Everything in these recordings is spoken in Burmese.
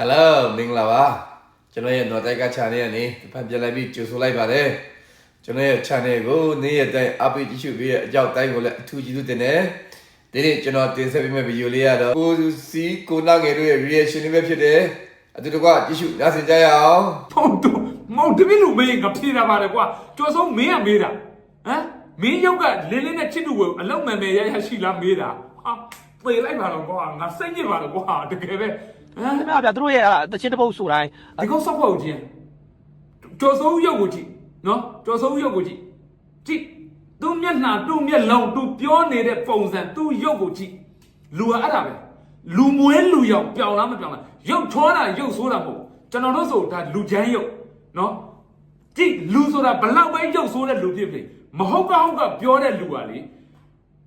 ဟယ်လိုမင်္ဂလာပါကျွန်တော်ရဲ့ Nordic Channel ကနေဖန်ပြန်လိုက်ပြီးကြိုဆိုလိုက်ပါတယ်ကျွန်တော်ရဲ့ channel ကိုနေ့ရက်တိုင်းအပိတ်ကြည့်ရှုပြီးရဲ့အကြောက်တိုင်းကိုလည်းအထူးကျေးဇူးတင်တယ်ဒီနေ့ကျွန်တော်တင်ဆက်ပေးမယ့်ဗီဒီယိုလေးကတော့ကိုစီကိုနာငယ်တို့ရဲ့ reaction လေးပဲဖြစ်တယ်အတူတကွကြည့်ရှုနားဆင်ကြရအောင်ဟုတ်တော့မဟုတ်တပည့်လူမေးငါဖြေတာပါတယ်ကွာကျော်ဆုံးမင်းကမေးတာဟမ်မင်းရုပ်ကလင်းလင်းနဲ့ချစ်တူကိုအလုံးမယ်မယ်ရရရှိလားမေးတာဟာပေလိုက်ပါတော့ကွာငါစိတ်ညစ်ပါတော့ကွာတကယ်ပဲ ဟမ်ခင်ဗျာဗျာသူတို့ရဲ့အဲ့တချင်းတစ်ပုတ်ဆိုတိုင်းဒီကောင်ဆော့ဖို့ချင်းကျော်ဆုံးရုပ်ကိုကြည့်နော်ကျော်ဆုံးရုပ်ကိုကြည့်ကြည့်သူမျက်နှာသူ့မျက်လုံးသူပြောနေတဲ့ပုံစံသူ့ရုပ်ကိုကြည့်လူကအဲ့ဒါပဲလူမွေးလူရောက်ပြောင်းလားမပြောင်းလားရုပ်ချောတာရုပ်ဆိုးတာမဟုတ်ကျွန်တော်တို့ဆိုဒါလူချမ်းရုပ်နော်ကြည့်လူဆိုတာဘလောက်ပဲရုပ်ဆိုးတဲ့လူဖြစ်ဖြစ်မဟုတ်ကဟုတ်ကပြောတဲ့လူကလေ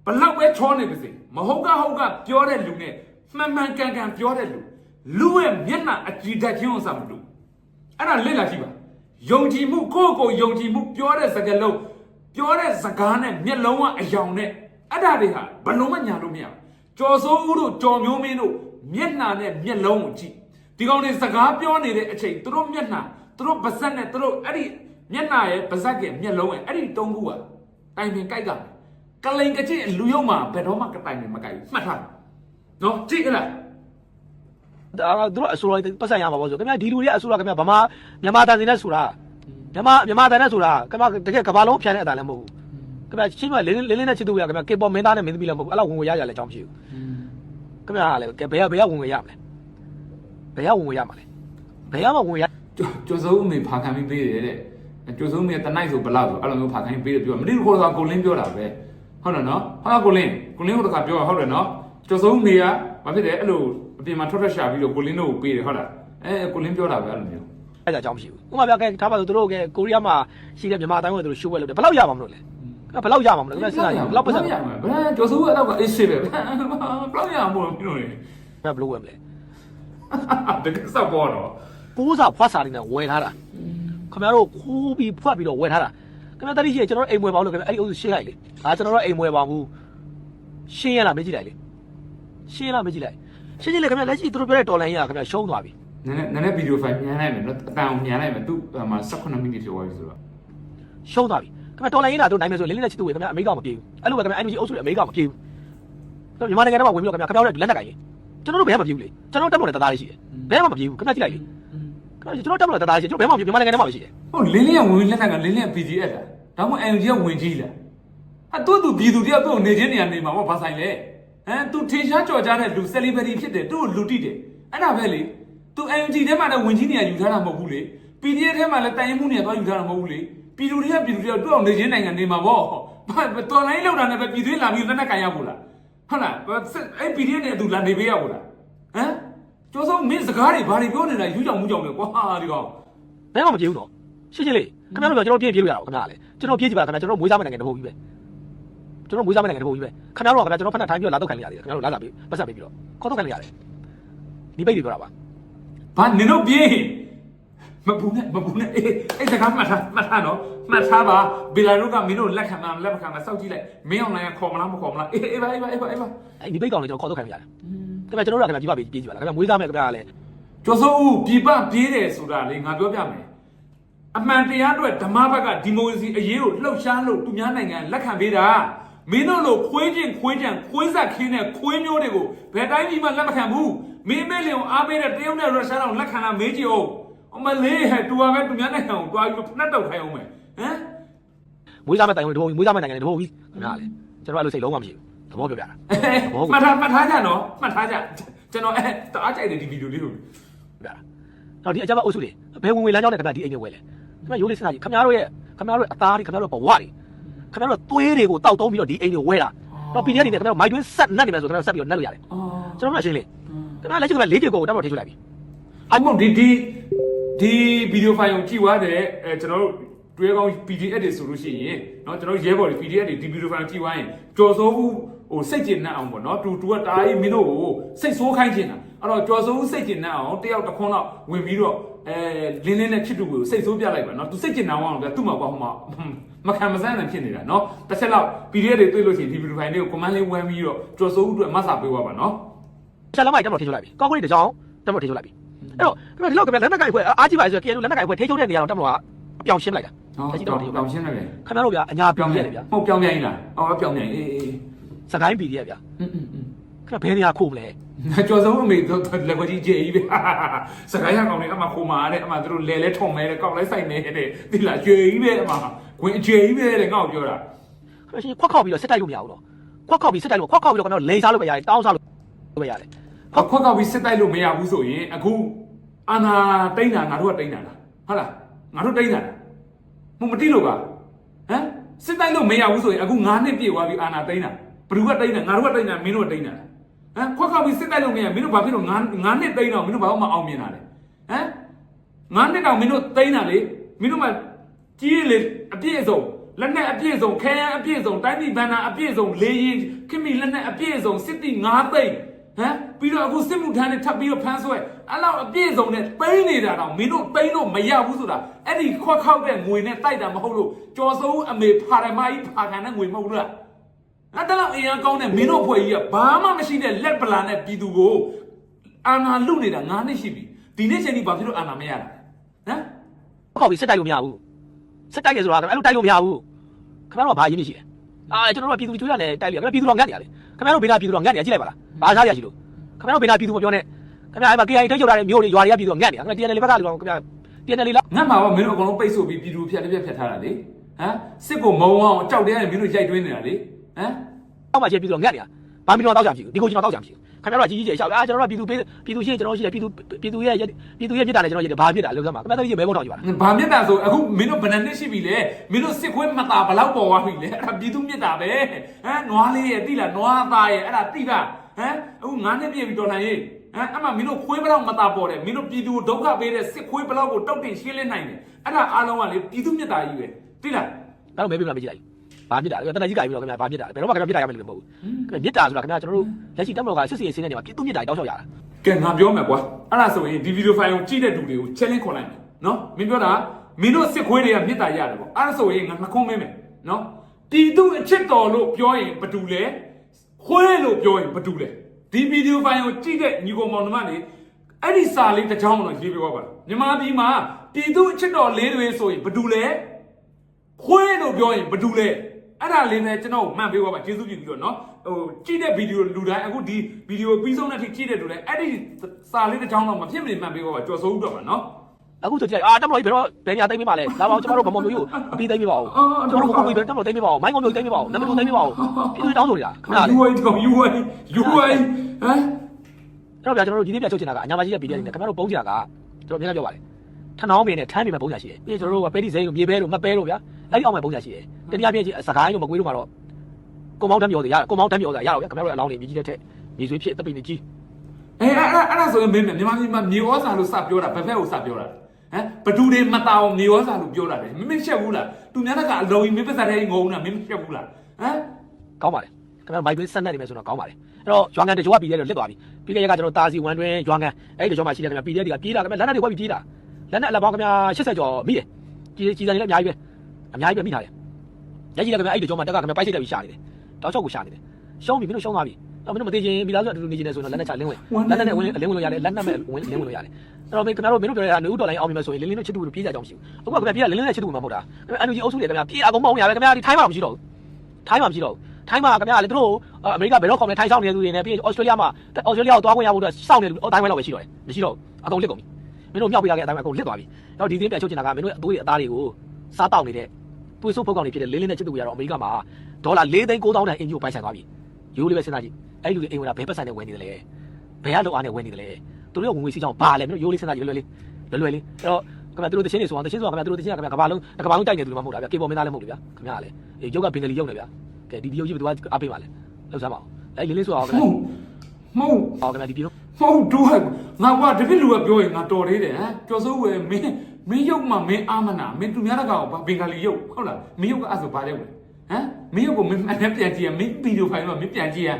ဘလောက်ပဲချောနေပါစေမဟုတ်ကဟုတ်ကပြောတဲ့လူနဲ့မှန်မှန်ကန်ကန်ပြောတဲ့လူ လူရဲ့မျက်နှာအကြည့်တတ်ခြင်းဥစ္စာမတူအဲ့ဒါလက်လာကြည့်ပါယုံကြည်မှုကိုယ့်ကိုယ်ယုံကြည်မှုပြောတဲ့စကားလုံးပြောတဲ့စကားနဲ့မျက်လုံးကအယောင်နဲ့အဲ့ဒါတွေဟာဘလုံးမညာလို့မရဘူးကြော်စိုးဦးတို့ကြော်မျိုးမင်းတို့မျက်နှာနဲ့မျက်လုံးကိုကြည့်ဒီကောင်တွေစကားပြောနေတဲ့အချိန်သူတို့မျက်နှာသူတို့ပါဇက်နဲ့သူတို့အဲ့ဒီမျက်နှာရဲ့ပါဇက်ကမျက်လုံးရဲ့အဲ့ဒီတုံးခုကတိုင်ပင်ကြိုက်ကမယ်ကလိန်ကကြည့်လူယုံမှာဘယ်တော့မှကတိုင်ပင်မကြိုက်ဘူးမှတ်ထားနော်ကြည့်ရလား ဒါကသူတို့အစိုးရပတ်စံရမှာပေါ့ဆိုခင်ဗျာဒီလူတွေကအစိုးရခင်ဗျာဗမာမြန်မာတန်စင်နဲ့ဆိုတာမြန်မာမြန်မာတန်နဲ့ဆိုတာခင်ဗျာတကယ်ကဘာလုံးဖြန်တဲ့အတန်လည်းမဟုတ်ဘူးခင်ဗျာချင်းမလင်းလင်းလေးနဲ့ချစ်သူရခင်ဗျာကေပေါ်မင်းသားနဲ့မင်းသမီးလည်းမဟုတ်ဘူးအဲ့လောက်ဝင်ဝင်ရရလဲအကြောင်းမရှိဘူးခင်ဗျာလည်းဘယ်ရဘယ်ရဝင်ဝင်ရမလဲဘယ်ရဝင်ဝင်ရမှာလဲဘယ်ရမှဝင်ရကျော်ကျော်စိုးအမေဖာခံပြီးပေးတယ်တဲ့ကျော်စိုးအမေတနိုက်ဆိုဘလောက်ဆိုအဲ့လိုမျိုးဖာခံပြီးပေးတယ်ပြောမတိခေါ်တာကိုလင်းပြောတာပဲဟုတ်တယ်နော်ဟာကိုလင်းကိုလင်းတို့တခါပြောတာဟုတ်တယ်နော်ကျော်စိုးအမေကဘာဖြစ်တယ်အဲ့လို အပြင်မှာထွက်ထွက်ရှာပြီးတော့ကိုလင်းတို့ကိုပေးတယ်ဟုတ်လားအဲကိုလင်းပြောတာပဲအဲ့လိုမျိုးအဲ့ဒါအကြောင်းမရှိဘူးဥပမာပြကဲထားပါဆိုသူတို့ကကိုရီးယားမှာရှိတဲ့မြန်မာတိုင်းကသူတို့ရှိုးပွဲလုပ်တယ်ဘယ်လောက်ရမှာမလို့လဲဘယ်လောက်ရမှာမလို့ခင်ဗျာစဉ်းစားကြည့်ဘယ်လောက်ပတ်စံဘဘယ်ယ်ဘယ်ကျော်စိုးကတော့အေးစေးပဲဘယ်လောက်ရမှာမလို့ပြောနေဘယ်လိုဝယ်မလဲတကယ်စောက်ပေါ်တော့ပိုးစာဖွားစာတွေနဲ့ဝယ်ထားတာခင်ဗျားတို့ခိုးပြီးဖွက်ပြီးတော့ဝယ်ထားတာခင်ဗျားတတိရှိကျွန်တော်အိမ်မွေပါလို့ခင်ဗျာအဲ့ဒီအုပ်စုရှင်းလိုက်လေအာကျွန်တော်တို့အိမ်မွေပါဘူးရှင်းရလားမကြည့်လိုက်လေရှင်းလားမကြည့်လိုက် ရှင်းကြည့်လေခင်ဗျာလက်ရှိသူတို့ပြောတဲ့တော်လိုင်းကြီးကခင်ဗျာရှုံးသွားပြီနည်းနည်းနည်းနည်းဗီဒီယိုဖိုင်ညမ်းလိုက်မယ်နော်အတန်ညမ်းလိုက်မယ်သူ့မှာ18မိနစ်ကျော်သွားပြီဆိုတော့ရှုံးသွားပြီခင်ဗျာတော်လိုင်းကြီးကတို့နိုင်မယ်ဆိုလင်းလင်းနဲ့ချစ်သူတွေခင်ဗျာအမေရိကမပြေဘူးအဲ့လိုပဲခင်ဗျာ NUG အုပ်စုတွေအမေရိကမပြေဘူးမြန်မာနိုင်ငံထဲမှာဝင်ပြီးတော့ခင်ဗျာခင်ဗျားတို့လက်နက်ကင်လေကျွန်တော်တို့ဘယ်မှမပြေဘူးလေကျွန်တော်တို့တက်မလို့တသားလေးရှိတယ်ဘယ်မှမပြေဘူးခင်ဗျာကြည့်လိုက်လေခင်ဗျာကျွန်တော်တက်မလို့တသားလေးရှိတယ်ကျွန်တော်ဘယ်မှမပြေမြန်မာနိုင်ငံထဲမှာပဲရှိတယ်ဟုတ်လင်းလင်းကဝင်လက်ကလင်းလင်း PDF လားဒါမှမဟုတ် NUG ကဝင်ကြီးလားဟာသူ့သူပြည်သူတယောက်သူ့နေချင်းနေရာနေမှာဘာဆိုင်လဲ ဟမ်သူထင်ရှားကြော်ကြားတဲ့လူ celebrity ဖြစ်တယ်သူ့ကိုလူတိတယ်အဲ့ဒါပဲလေသူ NUG ထဲမှာလည်းဝင်ကြီးနေရာယူထားတာမဟုတ်ဘူးလေ PDF ထဲမှာလည်းတိုင်ရင်မှုနေရာသွားယူထားတာမဟုတ်ဘူးလေပြည်သူတွေကပြည်သူတွေကသူ့အောင်နေချင်းနိုင်ငံနေမှာပေါ့ဘာတော်လိုင်းလောက်တာနဲ့ပဲပြည်သူတွေလာပြီးလက်နက်ကန်ရဖို့လားဟုတ်လားအဲ့ PDF နဲ့သူလာနေပေးရဖို့လားဟမ်ကျော်စုံမင်းစကားတွေဘာတွေပြောနေတာယူကြောင်မှုကြောင်လေကွာဒီကောင်ဘယ်မှမပြေဘူးတော့ရှင်းရှင်းလေးခင်ဗျားတို့ကကျွန်တော်ပြေးပြေးလို့ရတော့ခင်ဗျားလေကျွန်တော်ပြေးကြည့်ပါခင်ဗျာကျွန်တော်မွေးစားမယ့်နိုင်ငံတစ်ပုတ်ကြီးပဲ ကျွန်တော်မွေးစားမယ့်နိုင်ငံတစ်ပုတ်ကြီးပဲခင်ဗျားတို့ကခင်ဗျာကျွန်တော်ဖက်နဲ့ထိုင်းပြီးတော့လာတော့ခံရရတယ်ခင်ဗျားတို့လာလာပြီးပတ်ဆက်ပြီးပြီးတော့ခေါ်တော့ခံရရတယ်ဒီပိတ်တွေပြောတာပါဘာနင်တို့ပြေးမပူနဲ့မပူနဲ့အေးအဲ့စကားမှတ်ထားမှတ်ထားနော်မှတ်ထားပါဘီလာတို့ကမင်းတို့လက်ခံမှာလက်မခံမှာစောက်ကြည့်လိုက်မင်းအောင်နိုင်ကခေါ်မလားမခေါ်မလားအေးအေးပါအေးပါအေးပါအေးပါအဲ့ဒီပိတ်ကောင်လေးကျွန်တော်ခေါ်တော့ခံရတယ်ခင်ဗျာကျွန်တော်တို့ကခင်ဗျာကြည့်ပါပြေးကြည့်ပါလားခင်ဗျာမွေးစားမယ့်ခင်ဗျာလေကျော်စိုးဦးပြပပြေးတယ်ဆိုတာလေငါပြောပြမယ်အမှန်တရားအတွက်ဓမ္မဘက်ကဒီမိုကရေစီအရေးကိုလှုပ်ရှားလို့သူများနိုင်ငံလက်ခံပေးတာ မင်းတို့လိုခွေးချင်းခွေးချံခွေးဆက်ခင်းတဲ့ခွေးမျိုးတွေကိုဘယ်တိုင်းပြည်မှလက်မခံဘူးမင်းမဲလင်ကိုအားပေးတဲ့တရုတ်နဲ့ရုရှားတော့လက်ခံတာမေးကြည့်အောင်အမလေးဟဲ့တူပါပဲသူများနိုင်ငံကိုတွားပြီးဖနှက်တော့ခိုင်းအောင်မယ်ဟမ်မွေးစားမယ့်တိုင်ဝင်တစ်ပုတ်ကြီးမွေးစားမယ့်နိုင်ငံတစ်ပုတ်ကြီးခင်ဗျာလေကျွန်တော်အဲ့လိုစိတ်လုံးဝမရှိဘူးသဘောပြောပြတာမှတ်ထားမှတ်ထားကြနော်မှတ်ထားကြကျွန်တော်အဲတအားကြိုက်တယ်ဒီဗီဒီယိုလေးကိုပြတာတော့ဒီအကြမ်းအုပ်စုတွေဘယ်ဝင်ဝင်လမ်းကြောင်းနဲ့ခင်ဗျာဒီအိမ်တွေဝယ်လဲခင်ဗျာရိုးလေးစဉ်းစားကြည့်ခင်ဗျားတို့ရဲ့ခင်ဗျားတို့ရဲ့အသားတွေခင်ဗျားတို့ဘဝတွေ ခင်ဗျားတို့သွေးတွေကိုတောက်တုံးပြီးတော့ဒီအိမ်တွေဝဲတာတော့ PDF တွေနဲ့ခင်ဗျားမိုက်တွင်းဆက်နတ်နေမယ်ဆိုခင်ဗျားဆက်ပြီးတော့နတ်လို့ရတယ် အော် ကျွန်တော်တို့အရှင်းလေးခင်ဗျားလက်ချက်ကလေးကြေကိုတက်တော့ထိချလိုက်ပြီ အမဒီဒီဒီဗီဒီယိုဖိုင်ကိုကြည့်သွားတယ်အဲကျွန်တော်တို့တွဲကောင်း PDF တွေဆိုလို့ရှိရင်เนาะကျွန်တော်ရဲဘော်တွေ PDF တွေဒီဗီဒီယိုဖိုင်ကိုကြည့်သွားရင်ကြော်စိုးဘူးဟိုစိတ်ကျဉ်နှံ့အောင်ပေါ့เนาะတူတူကတားကြီးမင်းတို့ကိုစိတ်ဆိုးခိုင်းချင်တာအဲ့တော့ကြော်စိုးဘူးစိတ်ကျဉ်နှံ့အောင်တယောက်တစ်ခွန်းတော့ဝင်ပြီးတော့ အဲလင်းလင်းနဲ့ချစ်တူကိုစိတ်ဆိုးပြလိုက်ပါเนาะသူစိတ်ကျဉ်နှံ့အောင်လည်းသူ့မှာပေါ့ဟိုမှာမခံမစမ်းနိုင်ဖြစ်နေတာเนาะတစ်ချက်လောက် PDF တွေတွေ့လို့ရှိရင်ဒီဗီဒီယိုဖိုင်လေးကို command လေးဝမ်းပြီးတော့ကြော်စိုးဘူးအတွက်မတ်စာပေးသွားပါเนาะ ချက်လမ်းမိုက်တက်တော့ထိချလိုက်ပြီကောက်ကွေးတစ်ကြောင်တက်တော့ထိချလိုက်ပြီ အဲ့တော့ခင်ဗျာဒီလောက်ခင်ဗျာလက်နက်ကိုင်ဖွဲ့အားကြီးပါဆိုတော့ KNU လက်နက်ကိုင်ဖွဲ့ထိချုပ်တဲ့နေရာတော့တက်မလို့ကအပြောင်ရှင်းလိုက်တာ ဟောပြောင်းရှင်းလိုက်တယ် ခင်ဗျားတို့ဗျာအညာပြော ပြော င် င်း ပြ ပြ ည့် န် တယ်ဗျာ ဟုတ်ပြောင်းပြန်လားအော်ပြောင်းပြန်အေးအေး စကိုင်းပြည်တယ်ဗျာ อืมอืมอืม ခင်ဗျာဘယ်နေရာခိုးမလဲ ကျော်စုံအမေလက်ကွက်ကြီးကျေကြီးပဲစကိုင်းရကောင်တွေအမခိုးမာတဲ့အမတို့လဲလဲထုံမဲတဲ့ကောက်လိုက်ဆိုင်နေတဲ့ဒီလားကျေကြီးပဲအမခွင်ကျေကြီးပဲတဲ့ငါ့ကိုပြောတာခင်ဗျာရှင်ခွက်ခောက်ပြီးတော့စစ်တိုက်လို့မရဘူးတော့ခွက်ခောက်ပြီးစစ်တိုက်လို့ခွက်ခောက်ပြီးတော့ခင်ဗျာလိန်စားလို့ပဲရတယ်တောင်းစားလို့ပဲရတယ်ခွက်ခွက်ကောက်ပြီးစစ်တိုက်လို့မရဘူးဆိုရင်အခုအာနာတိန်းတာငါတို့ကတိန်းတာလားဟုတ်လားငါတို့တိန်းတာလားမမတိလို့ပါဟမ်စစ်တိုက်လို့မရဘူးဆိုရင်အခု9နှစ်ပြည့်သွားပြီအာနာတိန်းတာဘယ်သူကတိန်းတာငါတို့ကတိန်းတာမင်းတို့ကတိန်းတာ ဟမ်ခွက်ကောက်ပြီးစစ်တိုက်လို့မရမင်းတို့ဘာဖြစ်လို့9 9နှစ်တိန်းတော့မင်းတို့ဘာမှမအောင်မြင်တာလဲဟမ်ငါနှစ်တောင်မင်းတို့သိမ်းတာလေမင်းတို့မှကြီးလေအပြည့်အစုံလက်နဲ့အပြည့်အစုံခဲယမ်းအပြည့်အစုံတိုင်းပြည်ဘဏ္ဍာအပြည့်အစုံလေရင်ခင်မီလက်နဲ့အပြည့်အစုံစစ်တီ9သိန်းဟမ်ပြီးတော့အခုစစ်မှုထမ်းနဲ့ထပ်ပြီးတော့ဖမ်းဆွဲအဲ့လောက်အပြည့်အစုံနဲ့သိမ်းနေတာတော့မင်းတို့သိမ်းလို့မရဘူးဆိုတာအဲ့ဒီခွက်ခောက်တဲ့ငွေနဲ့တိုက်တာမဟုတ်လို့ကြော်စိုးအမေဖာရမကြီးဖာခံတဲ့ငွေမဟုတ်ဘူးလား အဲ့တလောက်အင်အားကောင်းတဲ့မင်းတို့ဖွဲ့ကြီးကဘာမှမရှိတဲ့လက်ပလာနဲ့ပြည်သူကိုအာဏာလုနေတာ9နှစ်ရှိပြီဒီနေ့ချိန်ကြီးဘာဖြစ်လို့အာဏာမရတာဟမ်ခွက်ခောက်ပြီးစစ်တိုက်လို့မရဘူးစစ်တိုက်ရဆိုတာခင်ဗျာအဲ့လိုတိုက်လို့မရဘူးခင်ဗျားတို့ကဘာရင်းနေရှိလဲအာကျွန်တော်တို့ကပြည်သူချိုးရတယ်တိုက်လို့ခင်ဗျာပြည်သူတော်ငတ်နေရတယ်ခင်ဗျားတို့ဘေးနာပြည်သူတော်ငတ်နေကြည့်လိုက်ပါလားဘာစားရရှိလို့ခင်ဗျားတို့ဘေးနာပြည်သူမပြောနဲ့ခင်ဗျာအဲ့မှာ KI ထိချုပ်ထားတဲ့မြို့တွေရွာတွေကပြည်သူတော်ငတ်နေတာခင်ဗျာ TNL ဘက်ကလူတော်ခင်ဗျာ TNL လောက်ငတ်မှာပါမင်းတို့အကုန်လုံးပိတ်ဆို့ပြီးပြည်သူဖြတ်တစ်ပြက်ဖြတ်ထားတာလေဟမ်စစ်ကိုမုံအောင်ကြောက်တဲ့မင်းတို့ရိုက်တွင်းနေတာလေ ဟမ်အောက်မှာရှိပြည်သူတော်ငတ်နေတာဘာမီတော်တောက်ကြမရှိဘူးဒီကိုကျွန်တော်တောက်ကြမရှိဘူးခင်ဗျားတို့ကကြီးကြီးကျယ်ရှောက်အာကျွန်တော်တို့ကပြည်သူပေးပြည်သူရှိရင်ကျွန်တော်ရှိတယ်ပြည်သူပြည်သူရဲ့ပြည်သူရဲ့ပြစ်တာလည်းကျွန်တော်ရတယ်ဘာပြစ်တာလဲဆိုမှာခင်ဗျားတို့ကြီးမဲဘုံထောက်ကြပါလားဘာမြတ်တာဆိုအခုမင်းတို့ဘယ်နှစ်နှစ်ရှိပြီလဲမင်းတို့စစ်ခွေးမတာဘလောက်ပေါ်သွားပြီလဲအဲ့ဒါပြည်သူမြတ်တာပဲဟမ်နွားလေးရဲ့တိလားနွားသားရဲ့အဲ့ဒါတိလားဟမ်အခုငါးနှစ်ပြည့်ပြီတော်နိုင်ရေးဟမ်အမှမင်းတို့ခွေးဘလောက်မတာပေါ်တယ်မင်းတို့ပြည်သူဒုက္ခပေးတဲ့စစ်ခွေးဘလောက်ကိုတောက်တင်ရှင်းလင်းနိုင်တယ်အဲ့ဒါအားလုံးကလေပြည်သူမြတ်တာကြီးပဲတိလားဒါတော့မဲပြမလားမကြည့်လိုက် ဘာပြစ်တာလဲတနကြီးကြိုက်ပြီးတော့ခင်ဗျာဘာပြစ်တာလဲဘယ်တော့မှခင်ဗျာပြစ်တာရမယ်လို့မဟုတ်ဘူးခင်ဗျာမြစ်တာဆိုတာခင်ဗျာကျွန်တော်တို့လက်ရှိတက်မတော်ကစစ်စီရေးစင်းတဲ့နေမှာပြည်သူမြစ်တာတောက်လျှောက်ရတာကဲငါပြောမယ်ကွာအဲ့ဒါဆိုရင်ဒီဗီဒီယိုဖိုင်ကိုကြည့်တဲ့သူတွေကို challenge ခေါ်လိုက်မယ်နော်မင်းပြောတာမင်းတို့စစ်ခွေးတွေကမြစ်တာရတယ်ပေါ့အဲ့ဒါဆိုရင်ငါနှခုံးမင်းမယ်နော်ပြည်သူအချစ်တော်လို့ပြောရင်ဘယ်သူလဲခွေးလို့ပြောရင်ဘယ်သူလဲဒီဗီဒီယိုဖိုင်ကိုကြည့်တဲ့ညီကောင်မောင်နှမတွေအဲ့ဒီစာလေးတစ်ချောင်းတော့ရေးပြောပါလားမြန်မာပြည်မှာပြည်သူအချစ်တော်လေးတွေဆိုရင်ဘယ်သူလဲခွေးလို့ပြောရင်ဘာတူလဲ အဲ့ဒါလေးနဲ့ကျွန်တော်မှန်ပေးပါပါကျေးဇူးပြုပြီးတော့နော်ဟိုကြည့်တဲ့ဗီဒီယိုလူတိုင်းအခုဒီဗီဒီယိုပြီးဆုံးတဲ့အထိကြည့်တဲ့လူတိုင်းအဲ့ဒီစာလေးတစ်ချောင်းတော့မဖြစ်မနေမှန်ပေးပါပါကြော်စိုးတော့ပါနော်အခုဆိုကြည့်လိုက်အာတက်မတော်ကြီးဘယ်တော့ဘယ်ညာသိမ့်ပေးပါလဲလာပါဦးကျွန်တော်တို့ဗမော်မျိုးကြီးကိုအပြီးသိမ့်ပေးပါဦးကျွန်တော်တို့ကိုကိုကြီးပဲတက်မတော်သိမ့်ပေးပါဦးမိုင်းကောင်မျိုးသိမ့်ပေးပါဦးနံပါတ်2သိမ့်ပေးပါဦးပြည်သူတောင်းဆိုနေတာခင်ဗျာလေ UI တော့ UI UI ဟမ်ကျွန်တော်ပြကျွန်တော်တို့ဒီနေ့ပြချုပ်ချင်တာကအညာမကြီးရဲ့ပြည်တယ်နေခင်ဗျားတို့ပုံးချင်တာကကျွန်တော်မြင်ပြောပါလေ ထဏောင်းပင်နဲ့ထမ်းပင်မှာပုံးချရှိတယ်ပြီးရင်ကျွန်တော်တို့ကပဲဒီစိမ်းကိုမြေပဲတို့မပဲတို့ဗျာအဲ့ဒီအောက်မှာပုံးချရှိတယ်တတိယပြည့်စကိုင်းတို့မကွေးတို့မှာတော့ကိုမောင်းတမ်းပြောတယ်ရကိုမောင်းတမ်းပြောတယ်ရတော့ဗျာခင်ဗျားတို့အလောင်းတွေမြည်ကြီးတဲ့ထက်မြေဆွေးဖြစ်တပိနေကြီးအဲ့အဲ့အဲ့အဲ့ဒါဆိုရင်မင်းမြန်မာပြည်မှာမြေဩဇာလို့စပြောတာဘယ်ဖက်ကိုစပြောတာဟမ်ဘဒူတွေမတာအောင်မြေဩဇာလို့ပြောတာလေမင်းမရှက်ဘူးလားသူများကအလုံးကြီးမင်းပတ်သက်တဲ့ငုံတာမင်းမရှက်ဘူးလားဟမ်ကောင်းပါလေခင်ဗျားမိုက်သွင်းဆက်နေတယ်ဆိုတော့ကောင်းပါလေအဲ့တော့ရွာငံတကြိုးကပြည်တယ်လို့လစ်သွားပြီပြီးခဲ့ရကကျွန်တော်တာစီဝမ်တွင်ရွာငံအဲ့ဒီတကြိုးမှာရှိတယ်ခင်ဗျာပြည်တယ်တွေကပြေးတာခင်ဗျာလက်နက်တွေခွက်ပြီးပြေးတာ လက်နက်အလက်ပေါင်းခင်ဗျာ80ကျော်မိတယ်ကြီးကြီးစံတွေလည်းအများကြီးပဲအများကြီးပဲမိထားတယ်လက်ကြီးလည်းခင်ဗျာအဲ့ဒီတကြိုးမှာတက်ကခင်ဗျာပိုက်စိတ်တက်ပြီးရှာနေတယ်တောက်ချောက်ကိုရှာနေတယ်ရှုံးပြီမင်းတို့ရှုံးသွားပြီတော့မင်းတို့မသေးချင်မိသားစုအတူတူနေချင်တယ်ဆိုတော့လက်နက်ချလင်းဝင်လက်နက်နဲ့ဝင်အလင်းဝင်လို့ရတယ်လက်နက်မဲ့ဝင်လင်းဝင်လို့ရတယ်အဲ့တော့မင်းခင်ဗျားတို့မင်းတို့ပြောရတာနေဦးတော်လိုင်းအောင်ပြီမဲ့ဆိုရင်လင်းလင်းတို့ချစ်သူတို့ပြေးကြကြောင်းမရှိဘူးအခုကခင်ဗျာပြေးတာလင်းလင်းနဲ့ချစ်သူမှမဟုတ်တာအန်ယူဂျီအုပ်စုတွေခင်ဗျာပြေးအကုန်မအောင်ရပဲခင်ဗျာဒီထိုင်းမှာမရှိတော့ဘူးထိုင်းမှာမရှိတော့ဘူးထိုင်းမှာခင်ဗျာလေတို့အမေရိကဘယ်တော့ကောင်းလဲထိုင်းဆောင်နေတဲ့သူတွေနဲ့ပြီးရင်ဩစတြေးလျမှာဩစတြေးလျကိုသွားခွင့်ရဖို့အတွက်စောင့်နေလူအတိုင်းဝဲလောက်ပဲရှိတော့တယ်မရှိတော့အကုန်လစ်ကုန်ပြီ မင်းတို့မြောက်ပေးရတဲ့အတိုင်းဝဲအကုန်လစ်သွားပြီအဲ့တော့ဒီသတင်းပြန်ချုပ်ချင်တာကမင်းတို့အသွေးအသားတွေကိုစားတောက်နေတဲ့ပွေစုပ်ဖုတ်ကောင်တွေဖြစ်တဲ့လင်းလင်းနဲ့ချစ်သူတွေကတော့အမေရိကမှာဒေါ်လာ၄သိန်း9တောင်းတန်အင်ဂျီကိုပိုင်ဆိုင်သွားပြီရိုးလေးပဲစဉ်းစားကြည့်အဲ့ဒီလူတွေအိမ်ဝင်လာဘယ်ပတ်ဆိုင်နဲ့ဝင်နေတယ်လဲဘယ်ကလောက်အားနဲ့ဝင်နေတယ်လဲသူတို့ကဝင်ငွေစီချောင်းဘာလဲမင်းတို့ရိုးလေးစဉ်းစားကြည့်လွယ်လွယ်လေးလွယ်လွယ်လေးအဲ့တော့ခင်ဗျားတို့တချင်းနေဆိုအောင်တချင်းဆိုအောင်ခင်ဗျားတို့တချင်းကခင်ဗျားကဘာလုံးကဘာလုံးတိုက်နေသူတွေမှမဟုတ်တာဗျာကေပေါ်မင်းသားလည်းမဟုတ်ဘူးဗျာခင်ဗျားကလည်းအေးရုပ်ကဘင်္ဂလီရုပ်နေဗျာကဲဒီဒီရုပ်ကြီးဘယ်သူကအားပေးပါလဲလောက်စမ်းပါအောင်အဲ့လင်းလေးဆိုအောင်ခင်မဗျာဟုတ် မဟုတ်ဟောခင်ဗျာဒီပြည်တော့မဟုတ်တို့ဟဲ့ငါကတပည့်လူကပြောရင်ငါတော်သေးတယ်ဟမ်ကျော်စိုးဝယ်မင်းမင်းရုပ်မှမင်းအာမနာမင်းသူများတကောင်ဘင်္ဂလီရုပ်ဟုတ်လားမင်းရုပ်ကအဲ့ဆိုဘာရုပ်လဲဟမ်မင်းရုပ်ကိုမင်းအနဲ့ပြန်ကြည့်ရမင်းဗီဒီယိုဖိုင်တော့မင်းပြန်ကြည့်ရ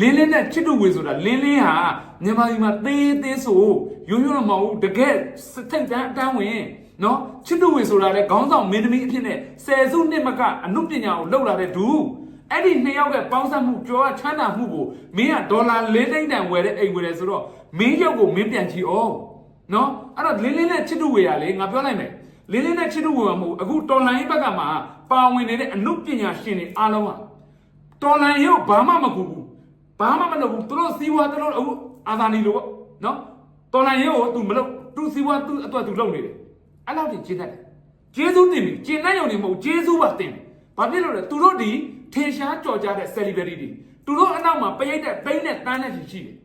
လင်းလင်းနဲ့ချစ်တူဝေဆိုတာလင်းလင်းဟာမြန်မာပြည်မှာသေးသေးဆိုရိုးရိုးတော့မဟုတ်တကယ်စတိတ်တန်းအတန်းဝင်နော်ချစ်တူဝေဆိုတာလေခေါင်းဆောင်မင်းသမီးအဖြစ်နဲ့ဆယ်စုနှစ်မကအမှုပညာကိုလောက်လာတဲ့ဒူ အဲ့ဒီနှစ်ယောက်ရဲ့ပေါင်းစပ်မှုကြောချမ်းသာမှုကိုမင်းကဒေါ်လာ၄သိန်းတန်ဝယ်တဲ့အိမ်ဝယ်တယ်ဆိုတော့မင်းရုပ်ကိုမင်းပြန်ကြည့်အောင်ဟနော်အဲ့တော့လင်းလင်းနဲ့ချစ်တူဝေရလေငါပြောလိုက်မယ်လင်းလင်းနဲ့ချစ်တူဝေရမဟုတ်ဘူးအခုတော်လိုင်းဘက်ကမှပါဝင်နေတဲ့အမှုပညာရှင်တွေအားလုံးကတော်လိုင်းရုပ်ဘာမှမကူဘူးဘာမှမလုပ်ဘူးသူတို့စီးပွားသူတို့အခုအာသာနီလိုပေါ့နော်တော်လိုင်းရုပ်ကို तू မလုပ်သူစီးပွားသူအတွက် तू လုပ်နေတယ်အဲ့လောက်ကြီးကျင်းတတ်တယ်ကျေးဇူးတင်ပြီကျင်းတဲ့ယုံနေမဟုတ်ကျေးဇူးပါတင်တယ်ဘာဖြစ်လို့လဲသူတို့ဒီ ထင်ရှားကြော်ကြတဲ့ celebrity တွေသူတို့အနောက်မှာပရိတ်တဲ့ပိန်းနဲ့တန်းတဲ့ရှိရှိတယ်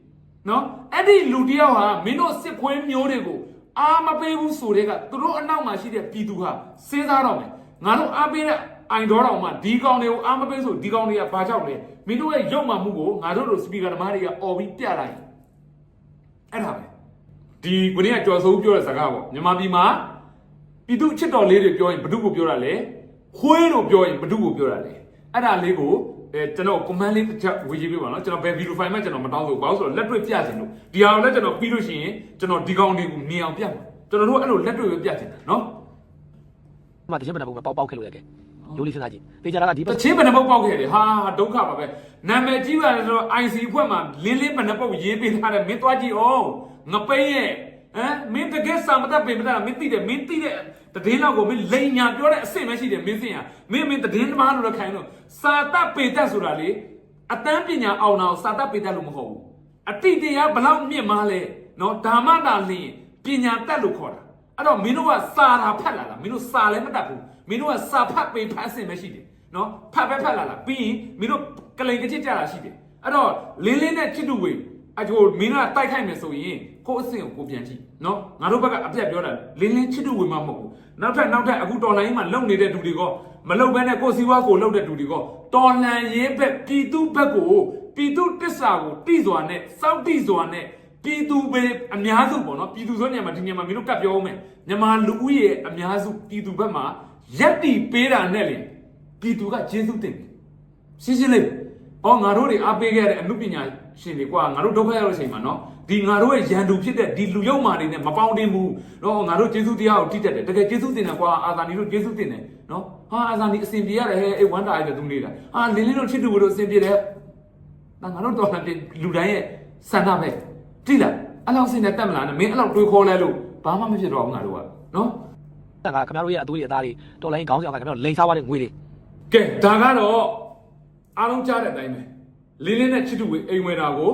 နော်အဲ့ဒီလူတယောက်ဟာမင်းတို့စစ်ခွေးမျိုးတွေကိုအာမပေးဘူးဆိုတဲ့ကသူတို့အနောက်မှာရှိတဲ့ပြည်သူဟာစဉ်းစားတော့မယ်ငါတို့အားပေးတဲ့အိုင်တော်တော်မှာဒီကောင်တွေကိုအာမပေးဆိုဒီကောင်တွေကဘာကြောက်လဲမင်းတို့ရဲ့ရုပ်မှမှုကိုငါတို့တို့စပီကာသမားတွေကអော်ပြီးပြလိုက်အဲ့ဒါပဲဒီကိုနေ့ကကြော်စိုးပြောတဲ့စကားပေါ့မြန်မာပြည်မှာပြည်သူချစ်တော်လေးတွေပြောရင်ဘ누구ကိုပြောတာလဲခွေးတို့ပြောရင်ဘ누구ကိုပြောတာလဲ အဲ့ဒါလေးကိုအဲကျွန်တော် command လေးတစ်ချက်ဝေကြည့်ပေးပါနော်ကျွန်တော်ဘယ် video file မှကျွန်တော်မတောင်းလို့ဘာလို့ဆိုတော့လက်တွေ့ပြချင်လို့ဒီဟာကိုလည်းကျွန်တော်ပြီးလို့ရှိရင်ကျွန်တော်ဒီကောင်တွေကိုမြင်အောင်ပြမှာကျွန်တော်တို့အဲ့လိုလက်တွေ့ပဲပြချင်တာနော်မှတချင်းပနဘုံပဲပေါက်ပေါက်ခဲ့လို့ရတယ်ရိုးလေးစဉ်းစားကြည့်တေချာတာကဒီတချင်းဘယ်နှပုတ်ပေါက်ခဲ့တယ်ဟာဒုက္ခပါပဲနာမည်ကြီးပါတယ်ဆိုတော့ IC အဖွဲ့မှာလင်းလင်းဘယ်နှပုတ်ရေးပေးထားတယ်မင်းသွားကြည့်အောင်ငပိန်းရဲ့ ဟမ်မင်းတကယ်စာမတတ်ပေမတတ်မင်းသိတယ်မင်းသိတဲ့တည်င်းတော့ကိုမင်းလိန်ညာပြောတဲ့အစ်စ်မရှိတယ်မင်းစင်ရမင်းမင်းတည်င်းသမားလို့လည်းခိုင်းလို့စာတတ်ပေတတ်ဆိုတာလေအတန်းပညာအောင်အောင်စာတတ်ပေတတ်လို့မဟုတ်ဘူးအတိတရားဘလောက်မြင့်မားလဲနော်ဓမ္မတာလင်းပညာတတ်လို့ခေါ်တာအဲ့တော့မင်းတို့ကစာတာဖတ်လာလားမင်းတို့စာလည်းမတတ်ဘူးမင်းတို့ကစာဖတ်ပေဖတ်အစင်ပဲရှိတယ်နော်ဖတ်ပဲဖတ်လာလားပြီးရင်မင်းတို့ကလိန်ကချစ်ကြတာရှိတယ်အဲ့တော့လင်းလင်းနဲ့ချစ်တူဝေ အချို့မင်းတို့ကတိုက်ခိုက်မယ်ဆိုရင်ကိုယ့်အစင်ကိုကိုပြန်ကြည့်နော်ငါတို့ဘက်ကအပြတ်ပြောတာလင်းလင်းချစ်တူဝေမှမဟုတ်ဘူးနောက်ထပ်နောက်ထပ်အခုတော်လိုင်းမှာလုံနေတဲ့သူတွေကမလုံဘဲနဲ့ကိုယ်စီဝါကိုလုံတဲ့သူတွေကတော်လန်ရေးဘက်ပြည်သူဘက်ကိုပြည်သူတစ္ဆာကိုတိစွာနဲ့စောက်တိစွာနဲ့ပြည်သူပဲအများစုပေါ့နော်ပြည်သူဆိုနေမှာဒီနေရာမှာမင်းတို့ကတ်ပြောအောင်မယ်မြန်မာလူဦးရေအများစုပြည်သူဘက်မှာရက်တီပေးတာနဲ့လေပြည်သူကကျေးဇူးတင်တယ်ရှင်းရှင်းလေးအော်ငါတို့တွေအားပေးခဲ့တဲ့အမှုပညာ ရှင်တွေကွာငါတို့ဒုက္ခရောက်တဲ့အချိန်မှာနော်ဒီငါတို့ရဲ့ရန်သူဖြစ်တဲ့ဒီလူယုံမာတွေနဲ့မပေါင်းတင်ဘူးနော်ငါတို့ကျေးဇူးတရားကိုတိတက်တယ်တကယ်ကျေးဇူးတင်တယ်ကွာအာသာနီတို့ကျေးဇူးတင်တယ်နော်ဟာအာသာနီအစဉ်ပြေရတယ်ဟဲ့အေးဝမ်းတာရတယ်သူနေတာဟာလင်းလင်းတို့ချစ်သူတို့အစဉ်ပြေတယ်။ဒါငါတို့တော်လှန်တဲ့လူတိုင်းရဲ့ဆန္ဒပဲ။ကြည့်လား။အဲ့လောက်စင်နဲ့တက်မလားနဲ့မင်းအဲ့လောက်တွေးခေါ်လဲလို့ဘာမှမဖြစ်တော့ဘူးငါတို့ကနော်တက်ကခင်ဗျားတို့ရဲ့အသွေးအသားတွေတော်လိုင်းခေါင်းဆောင်ကခင်ဗျားတို့လိန်စားသွားတဲ့ငွေတွေ။ကဲဒါကတော့အားလုံးကြားတဲ့အတိုင်းပဲ။ လင်းလင်းနဲ့ချစ်တူဝေအိမ်ဝဲတာကို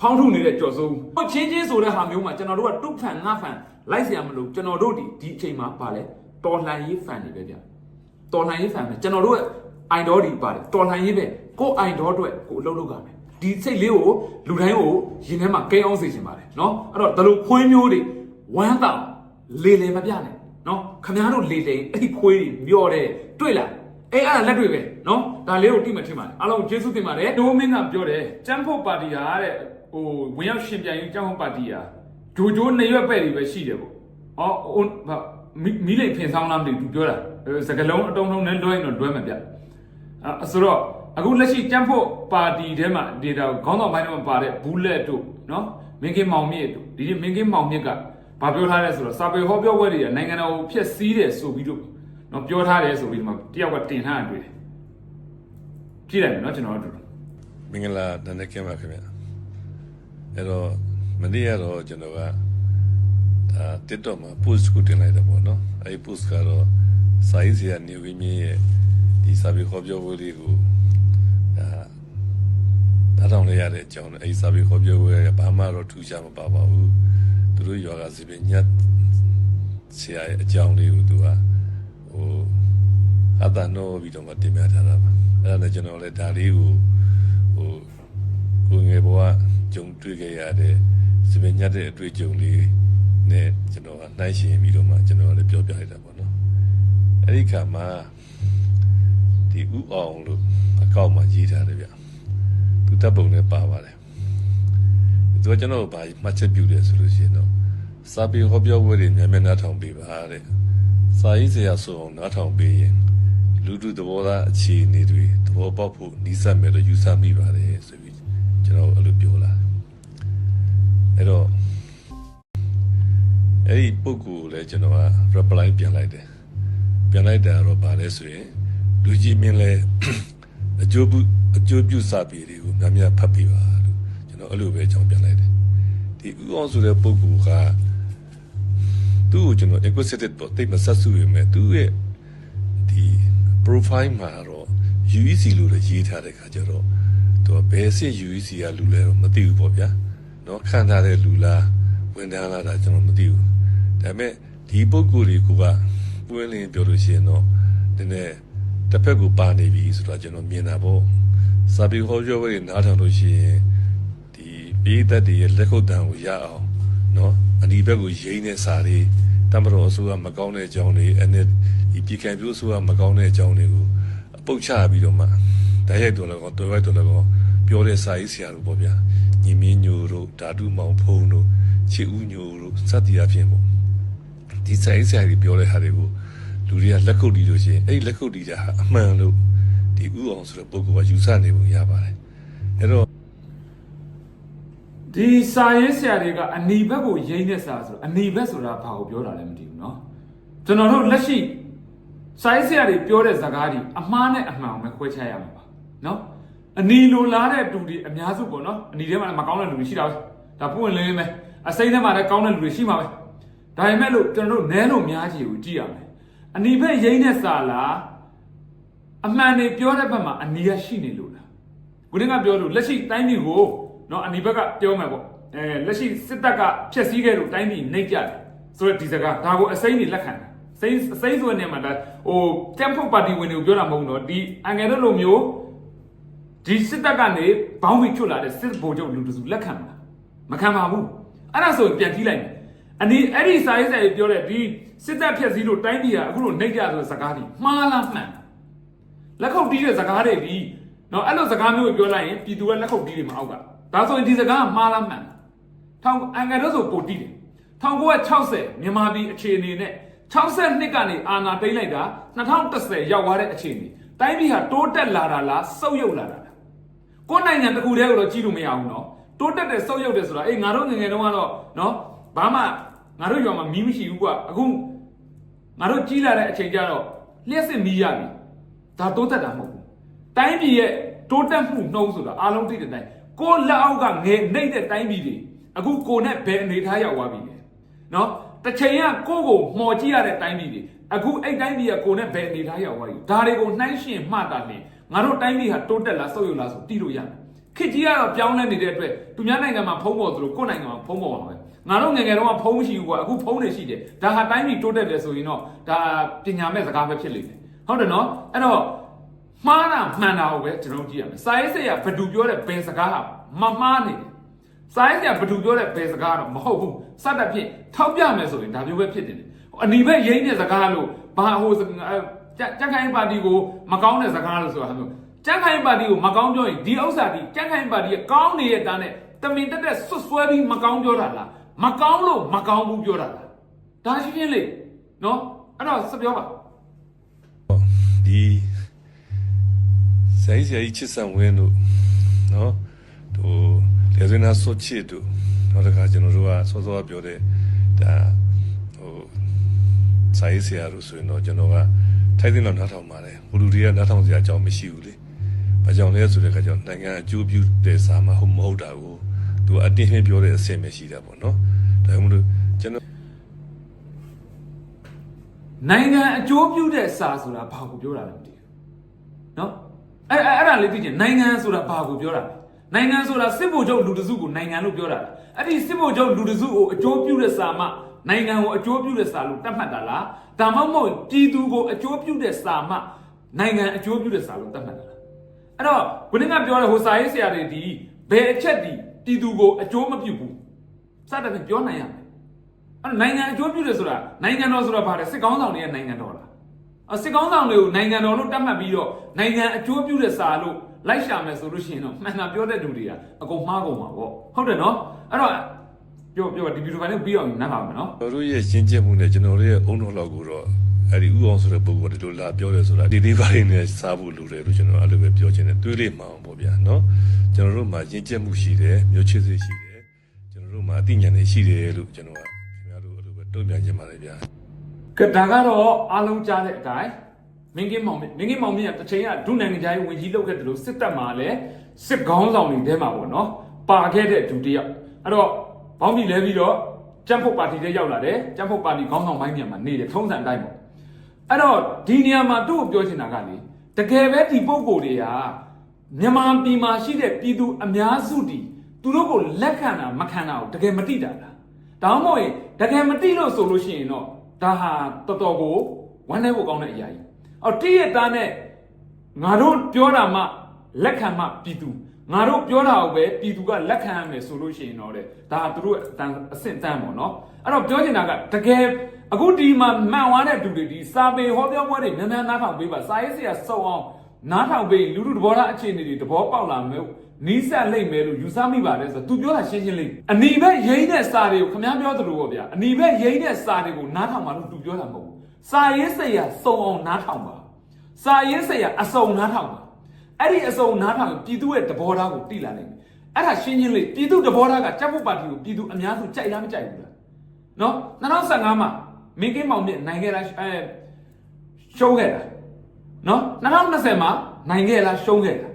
ဖောင်းထုနေတဲ့ကြော်စိုး။ဟိုချင်းချင်းဆိုတဲ့ဟာမျိုးမှာကျွန်တော်တို့ကတုတ်ဖန်ငါဖန်လိုက်เสียမလို့ကျွန်တော်တို့ဒီဒီအချိန်မှာပါလဲတော်လှန်ရေးဖန်နေပဲဗျ။တော်လှန်ရေးဖန်ပဲကျွန်တော်တို့ရဲ့အိုင်ဒေါဒီပါတယ်တော်လှန်ရေးပဲကိုအိုင်ဒေါအတွက်ကိုအလုပ်လုပ်ကြမယ်။ဒီစိတ်လေးကိုလူတိုင်းကိုရင်ထဲမှာကဲအောင်စေချင်ပါတယ်နော်အဲ့တော့ဒါလိုခွေးမျိုးတွေဝမ်းတောင်လေလေမပြနဲ့နော်ခမားတို့လေလေအဲ့ဒီခွေးတွေမျောတယ်တွေ့လား အေးအဲ့ဒါလက်တွေ့ပဲနော်ဒါလေးကိုတိမှထင်ပါတယ်အားလုံးကျေးဇူးတင်ပါတယ်ဒိုမင်းကပြောတယ်ကျန်းဖို့ပါတီဟာတဲ့ဟိုဝင်ရောက်ရှင်ပြိုင်ရေးကျန်းဖို့ပါတီဟာဂျိုဂျိုနေရွက်ပဲ့တွေပဲရှိတယ်ပေါ့ဟောဟိုဟာမီမီလိန်ဖင်ဆောင်လားမသိဘူးသူပြောတာစကလုံးအတုံးလုံးနဲ့လွှဲရင်တော့လွှဲမှာပြအဲဆိုတော့အခုလက်ရှိကျန်းဖို့ပါတီထဲမှာဒေတာခေါင်းဆောင်ပိုင်းထဲမှာပါတဲ့ဘူးလက်တို့နော်မင်းကင်းမောင်မြင့်တို့ဒီနေ့မင်းကင်းမောင်မြင့်ကဘာပြောထားလဲဆိုတော့စာပေဟောပြောပွဲတွေကနိုင်ငံတော်ကိုဖျက်ဆီးတယ်ဆိုပြီးတော့ နော်ပြောထားတယ်ဆိုပြီးဒီမှာတယောက်ကတင်ထားတာတွေ့တယ်ကြည့်လိုက်မယ်နော်ကျွန်တော်တို့မင်္ဂလာတန်တဲ့ကင်းပါခင်ဗျအဲ့တော့မနေ့ကတော့ကျွန်တော်ကဒါ TikTok မှာ post ကိုတင်လိုက်တာပေါ့နော်အဲ့ဒီ post ကတော့စာရေးဆရာနေဝင်းမြင့်ရဲ့ဒီစာပေခေါ်ပြောပွဲလေးကိုဒါဒါတောင်းလိုက်ရတဲ့အကြောင်းနဲ့အဲ့ဒီစာပေခေါ်ပြောပွဲကဘာမှတော့ထူးခြားမပါပါဘူးသူတို့ရွာကစီပင်ညတ်ဆရာရဲ့အကြောင်းလေးကိုသူကဟိုအ တန်တော့ပြီးတော့မှတင်ပြထားတာပါအဲ့ဒါနဲ့ကျွန်တော်လည်းဒါလေးကိုဟိုကိုငယ်ဘဝကြုံတွေ့ခဲ့ရတဲ့စပင်ညတ်တဲ့အတွေ့အကြုံလေးနဲ့ကျွန်တော်ကနှိုင်းယှဉ်ပြီးတော့မှကျွန်တော်လည်းပြောပြလိုက်တာပေါ့နော်အဲ့ဒီခါမှာဒီဥအောင်လို့အကောင့်မှာရေးထားတယ်ဗျသူတပ်ပုံနဲ့ပါပါတယ်သူကကျွန်တော်ဘာမှတ်ချက်ပြုတယ်ဆိုလို့ရှိရင်တော့စာပေဟောပြောပွဲတွေများများနားထောင်ပေးပါတဲ့စာရေးဆရာဆိုအောင်နားထောင်ပေးရင် လူထုသဘောသားအခြေအနေတွေသဘောပေါက်ဖို့နှီးစပ်မယ်လို့ယူဆမိပါတယ်ဆိုပြီးကျွန်တော်အဲ့လိုပြောလာအဲ့တော့အဲ့ဒီပုဂ္ဂိုလ်ကိုလည်းကျွန်တော်က reply ပြန်လိုက်တယ်ပြန်လိုက်တာတော့ဗာလဲဆိုရင်လူကြီးမင်းလဲအကျိုးပြုအကျိုးပြုစာပေတွေကိုများများဖတ်ပြပါလို့ကျွန်တော်အဲ့လိုပဲအကြောင်းပြန်လိုက်တယ်ဒီဥအောင်ဆိုတဲ့ပုဂ္ဂိုလ်ကသူ့ကိုကျွန်တော် inquisitive တော့တိတ်မဆက်စုရမယ်သူ့ရဲ့ဒီ profile မှာတော့ UEC လို့လည်းရေးထားတဲ့ခါကျတော့သူကဘယ်စစ် UEC ကလူလဲတော့မသိဘူးပေါ့ဗျာเนาะခံထားတဲ့လူလားဝင်တန်းလာတာကျွန်တော်မသိဘူးဒါပေမဲ့ဒီပုဂ္ဂိုလ်တွေကပွင့်လင်းပြောလို့ရှိရင်တော့ဒီနေ့တစ်ဖက်ကိုပါနေပြီဆိုတော့ကျွန်တော်မြင်တာပေါ့စာပေဟောပြောပွဲတွေနားထောင်လို့ရှိရင် ဒီပေးသက်တွေရဲ့လက်ခုပ်တံကိုရအောင်เนาะအနီဘက်ကိုရိမ့်တဲ့စာတွေ တမတော်အစိုးရမကောင်းတဲ့အကြောင်းတွေအဲ့နဲ့ဒီပြည်ခံပြုအစိုးရမကောင်းတဲ့အကြောင်းတွေကိုအပုတ်ချပြီးတော့မှဓာတ်ရိုက်တော်လည်းကောတော်ရိုက်တော်လည်းကောပြောတဲ့စာရေးဆရာတို့ပေါ့ဗျာညီမင်းညိုတို့ဓာတုမောင်ဖုံတို့ချစ်ဦးညိုတို့စသည်အဖြစ်ပေါ့ဒီစာရေးဆရာတွေပြောတဲ့ဟာတွေကိုလူတွေကလက်ခုပ်တီးလို့ရှိရင်အဲ့ဒီလက်ခုပ်တီးတာဟာအမှန်လို့ဒီဥအောင်ဆိုတဲ့ပုဂ္ဂိုလ်ကယူဆနေပုံရပါတယ်အဲ့တော့ ဒီစာရေးဆရာတွေကအနီဘက်ကိုရိမ့်တဲ့စာဆိုတော့အနီဘက်ဆိုတာဘာကိုပြောတာလဲမသိဘူးเนาะကျွန်တော်တို့လက်ရှိစာရေးဆရာတွေပြောတဲ့စကားတွေအမှားနဲ့အမှန်ကိုပဲခွဲခြားရမှာပါเนาะအနီလိုလားတဲ့တူတွေအများစုပေါ့เนาะအနီထဲမှာလည်းမကောင်းတဲ့လူတွေရှိတာပဲဒါပွင့်လင်းလင်းပဲအစိမ့်ထဲမှာလည်းကောင်းတဲ့လူတွေရှိမှာပဲဒါပေမဲ့လို့ကျွန်တော်တို့နဲလို့များကြီးကိုကြည့်ရမယ်အနီဘက်ရိမ့်တဲ့စာလားအမှန်တွေပြောတဲ့ဘက်မှာအနီရရှိနေလို့လား ကိုင်းကပြောလို့လက်ရှိတိုင်းပြည်ကို เนาะအနိဘက်ကပြောမယ်ပေါ့အဲလက်ရှိစစ်တပ်ကဖျက်ဆီးခဲ့လို့တိုင်းပြည်နှိပ်ကြတယ်ဆိုတော့ဒီစကားဒါကိုအစိမ့်တွေလက်ခံတယ်စိမ့်အစိမ့်ဆိုတဲ့နေရာမှာဒါဟိုတမ်ဖို့ပါတီဝင်တွေကိုပြောတာမဟုတ်ဘူးเนาะဒီအငယ်တို့လိုမျိုးဒီစစ်တပ်ကနေဘောင်းပြီးချွတ်လာတဲ့စစ်ဗိုလ်ချုပ်လူတစုလက်ခံမှာမခံပါဘူးအဲ့ဒါဆိုရင်ပြန်ကြည့်လိုက်မယ်အနိအဲ့ဒီစာရေးဆရာကြီးပြောတဲ့ဒီစစ်တပ်ဖျက်ဆီးလို့တိုင်းပြည်ကအခုလိုနှိပ်ကြဆိုတဲ့စကားတွေမှားလားမှန်လား လက်ခုပ်တီးတဲ့စကားတွေဒီနော်အဲ့လိုစကားမျိုးကိုပြောလိုက်ရင်ပြည်သူကလက်ခုပ်တီးတယ်မအောက်က ဒါဆိုရင်ဒီစကားကမှားလားမှန်လားထောင်အင်္ဂါတော့ဆိုပိုတီးတယ်1960မြန်မာပြည်အခြေအနေနဲ့62ကနေအာဏာသိမ်းလိုက်တာ2010ရောက်သွားတဲ့အခြေအနေတိုင်းပြည်ဟာတိုးတက်လာတာလားဆုတ်ယုတ်လာတာလားကိုယ်နိုင်ငံတစ်ခုတည်းကိုတော့ကြည့်လို့မရဘူးနော်တိုးတက်တယ်ဆုတ်ယုတ်တယ်ဆိုတာအေးငါတို့ငယ်ငယ်တုန်းကတော့နော်ဘာမှငါတို့ရွာမှာမီးမရှိဘူးကွာအခုငါတို့ကြီးလာတဲ့အချိန်ကျတော့လျှက်စစ်မီးရပြီဒါတိုးတက်တာမဟုတ်ဘူးတိုင်းပြည်ရဲ့တိုးတက်မှုနှုံးဆိုတာအားလုံးသိတဲ့တိုင်း ကိုလက်အောက်ကငယ်နှိမ့်တဲ့တိုင်းပြည်တွေအခုကိုနဲ့ဘယ်အနေထားရောက်သွားပြီလဲနော်တစ်ချိန်ကကိုကိုမှော်ကြည့်ရတဲ့တိုင်းပြည်တွေအခုအဲ့တိုင်းပြည်ကကိုနဲ့ဘယ်အနေထားရောက်သွားပြီဒါတွေကိုနှိုင်းရှင်မှတာနေငါတို့တိုင်းပြည်ဟာတိုးတက်လားဆုတ်ယုတ်လားဆိုတီးလို့ရတယ်ခေတ်ကြီးကတော့ပြောင်းလဲနေတဲ့အတွက်သူများနိုင်ငံမှာဖုံးပေါ်သလိုကိုယ့်နိုင်ငံမှာဖုံးပေါ်ပါမယ်ငါတို့ငယ်ငယ်တုန်းကဖုံးမရှိဘူးကွာအခုဖုံးနေရှိတယ်ဒါဟာတိုင်းပြည်တိုးတက်တယ်ဆိုရင်တော့ဒါပညာမဲ့စကားပဲဖြစ်လိမ့်မယ်ဟုတ်တယ်နော်အဲ့တော့ မှားတာမှန်တာကိုပဲကျွန်တော်ကြည့်ရမယ်စာရေးဆရာဘယ်သူပြောတဲ့ဘယ်စကားဟာမမှားနေတယ်စာရေးဆရာဘယ်သူပြောတဲ့ဘယ်စကားတော့မဟုတ်ဘူးစတဲ့ဖြင့်ထောက်ပြမယ်ဆိုရင်ဒါမျိုးပဲဖြစ်နေတယ်အနီဘက်ရိမ့်တဲ့စကားလို့ဘာဟိုကြက်ခိုင်းပါတီကိုမကောင်းတဲ့စကားလို့ဆိုတာမျိုးကြက်ခိုင်းပါတီကိုမကောင်းပြောရင်ဒီဥစ္စာဒီကြက်ခိုင်းပါတီကကောင်းနေတဲ့တန်းနဲ့တမင်တက်တက်ဆွတ်ဆွဲပြီးမကောင်းပြောတာလားမကောင်းလို့မကောင်းဘူးပြောတာလားဒါရှင်းရှင်းလေးနော်အဲ့တော့စပြောပါဒီ ဆိုင်ဆရာကြီးချစ်ဆန်ဝင်းတို့နော်ဟိုလေဇနာဆိုချစ်တို့နောက်တစ်ခါကျွန်တော်တို့ကစောစောပြောတဲ့ဒါဟိုဆိုင်ဆရာတို့ဆိုရင်တော့ကျွန်တော်ကထိုက်တင်တော့နားထောင်ပါတယ်ဘလူတွေကနားထောင်စရာအကြောင်းမရှိဘူးလေဘာကြောင့်လဲဆိုတဲ့အခါကျတော့နိုင်ငံအကျိုးပြုတဲ့စာမဟုတ်မဟုတ်တာကိုသူအတင်းနှင်းပြောတဲ့အဆင့်ပဲရှိတာပေါ့နော်ဒါကြောင့်မလို့ကျွန်တော် နိုင်ငံအကျိုးပြုတဲ့စာဆိုတာဘာကိုပြောတာလဲမသိဘူးเนาะ အဲ့အဲ့အဲ့ဒါလေးသိချင်နိုင်ငံဆိုတာဘာကိုပြောတာလဲနိုင်ငံဆိုတာစစ်ဗိုလ်ချုပ်လူတစုကိုနိုင်ငံလို့ပြောတာလားအဲ့ဒီစစ်ဗိုလ်ချုပ်လူတစုကိုအကျိုးပြုတဲ့စာမှနိုင်ငံကိုအကျိုးပြုတဲ့စာလို့တတ်မှတ်တာလားဒါမှမဟုတ်ပြည်သူကိုအကျိုးပြုတဲ့စာမှနိုင်ငံအကျိုးပြုတဲ့စာလို့တတ်မှတ်တာလားအဲ့တော့ဘုရင်ကပြောတဲ့ဟိုစာရေးဆရာတွေဒီဘယ်အချက်ဒီပြည်သူကိုအကျိုးမပြုဘူးစတဲ့ဖြင့်ပြောနိုင်ရမယ်အဲ့တော့နိုင်ငံအကျိုးပြုတယ်ဆိုတာနိုင်ငံတော်ဆိုတာဘာလဲစစ်ကောင်းဆောင်တွေရဲ့နိုင်ငံတော်လားအ စစ်ကောင်းဆောင်တွေကိုနိုင်ငံတော်လို့တတ်မှတ်ပြီးတော့နိုင်ငံအကျိုးပြုတဲ့စာလို့လိုက်ရှာမယ်ဆိုလို့ရှိရင်တော့မှန်တာပြောတဲ့လူတွေကအကုန်မှားကုန်ပါပေါ့ဟုတ်တယ်နော်အဲ့တော့ပြောပြောဒီဗီဒီယိုပိုင်းလေးပြီးအောင်နားထောင်မယ်နော်ကျွန်တော်တို့ရဲ့ရှင်းချက်မှုနဲ့ကျွန်တော်တို့ရဲ့အုံတော်လောက်ကိုတော့အဲ့ဒီဥအောင်ဆိုတဲ့ပုံကဒီလိုလာပြောရဲဆိုတာဒီဒီပါရင်းနဲ့စားဖို့လိုတယ်လို့ကျွန်တော်အဲ့လိုပဲပြောချင်တယ်တွေးလိမ့်မအောင်ပေါ့ဗျာနော်ကျွန်တော်တို့မှာရှင်းချက်မှုရှိတယ်မျိုးချစ်စိတ်ရှိတယ်ကျွန်တော်တို့မှာအသိဉာဏ်တွေရှိတယ်လို့ကျွန်တော်ကခင်ဗျားတို့အဲ့လိုပဲတုံ့ပြန်ချင်ပါတယ်ဗျာ ကဒါကတော့အားလုံးကြားတဲ့အတိုင်းမင်းကင်းမောင်မင်းမင်းကင်းမောင်မင်းကတစ်ချိန်ကဒုနိုင်ငံသားရေးဝင်ကြီးလုပ်ခဲ့တယ်လို့စစ်တပ်မှာလည်းစစ်ကောင်းဆောင်တွေထဲမှာပေါ့နော်ပါခဲ့တဲ့ဒုတိယအဲ့တော့ဘောင်းပြီလဲပြီးတော့ကျန်းဖုတ်ပါတီထဲရောက်လာတယ်ကျန်းဖုတ်ပါတီခေါင်းဆောင်ပိုင်းညမှာနေတယ်ထုံးစံအတိုင်းပေါ့အဲ့တော့ဒီနေရာမှာသူ့ကိုပြောချင်တာကလေတကယ်ပဲဒီပုံကိုယ်တွေကမြန်မာပြည်မှာရှိတဲ့ပြည်သူအများစုတီသူတို့ကိုလက်ခံတာမခံတာကိုတကယ်မတိတာလားဒါမှမဟုတ်ရင်တကယ်မတိလို့ဆိုလို့ရှိရင်တော့ ဒါဟာတော်တော်ကိုဝမ်းနည်းဖို့ကောင်းတဲ့အရာကြီးအော်တိရတာနဲ့ငါတို့ပြောတာမှလက်ခံမှပြည်သူငါတို့ပြောတာကိုပဲပြည်သူကလက်ခံရမယ်ဆိုလို့ရှိရင်တော့တဲ့ဒါသူတို့အတန်အဆင့်တန်းပေါ့နော်အဲ့တော့ပြောချင်တာကတကယ်အခုဒီမှာမှန်သွားတဲ့သူတွေဒီစာပေဟောပြောပွဲတွေများများနားထောင်ပေးပါစာရေးဆရာစုံအောင်နားထောင်ပေးလူလူသဘောထားအခြေအနေတွေသဘောပေါက်လာမယ် နီးစပ်လိမ့်မယ်လို့ယူဆမိပါတယ်ဆိုတော့ तू ပြောတာရှင်းရှင်းလေးအနီဘက်ရိမ့်တဲ့စာတွေကိုခင်ဗျားပြောသလိုပေါ့ဗျာအနီဘက်ရိမ့်တဲ့စာတွေကိုနားထောင်ပါလို့ तू ပြောတာမဟုတ်ဘူးစာရေးဆရာစုံအောင်နားထောင်ပါစာရေးဆရာအစုံနားထောင်ပါအဲ့ဒီအစုံနားထောင်ရင်ပြည်သူရဲ့သဘောထားကိုသိလာနိုင်တယ်အဲ့ဒါရှင်းချင်းလေးပြည်သူသဘောထားကကြက်ဖို့ပါတီကိုပြည်သူအများစုကြိုက်လားမကြိုက်ဘူးလားနော်2015မှာမင်းကင်းမောင်မြင့်နိုင်ခဲ့လားအဲရှုံးခဲ့တာနော်2020မှာနိုင်ခဲ့လားရှုံးခဲ့တာ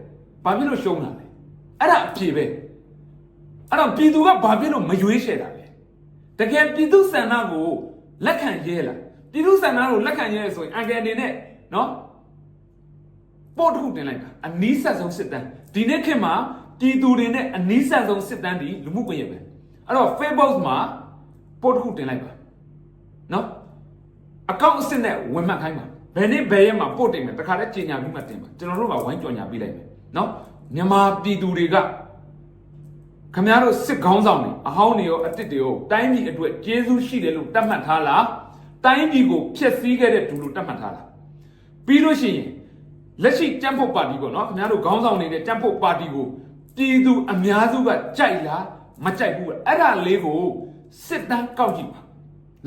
ဘာဖြစ်လို့ရှုံးတာလဲ အဲ့ဒါအဖြေပဲအဲ့တော့ပြည်သူကဘာဖြစ်လို့မရွေးချယ်တာလဲတကယ်ပြည်သူစံနာကိုလက်ခံရဲလားပြည်သူစံနာကိုလက်ခံရဲဆိုရင်အန်ကယ်အနေနဲ့နော်ပို့တစ်ခုတင်လိုက်တာအနီးဆက်ဆုံးစစ်တမ်းဒီနေ့ခေတ်မှာပြည်သူတွေနဲ့အနီးဆက်ဆုံးစစ်တမ်းဒီလူမှုကွန်ရက်ပဲအဲ့တော့ Facebook မှာပို့တစ်ခုတင်လိုက်ပါနော်အကောင့်အစစ်နဲ့ဝင်မှတ်ခိုင်းပါဘယ်နေ့ဘယ်ရက်မှာပို့တင်မယ်တခါတည်းကြေညာပြီးမှတင်ပါကျွန်တော်တို့ကဝိုင်းကြော်ညာပေးလိုက်မယ်နော် မြန်မာပြည်သူတွေကခမရတို့စစ်ခေါင်းဆောင်တွေအဟောင်းတွေရောအစ်စ်တွေရောတိုင်းပြည်အတွက်ကျေးဇူးရှိတယ်လို့တတ်မှတ်ထားလားတိုင်းပြည်ကိုဖျက်ဆီးခဲ့တဲ့သူလို့တတ်မှတ်ထားလားပြီးလို့ရှိရင်လက်ရှိတမ်ဖို့ပါတီပေါ့နော်ခင်ဗျားတို့ခေါင်းဆောင်နေတဲ့တမ်ဖို့ပါတီကိုပြည်သူအများစုကကြိုက်လားမကြိုက်ဘူးပဲအဲ့ဒါလေးကိုစစ်တမ်းကောက်ကြည့်ပါ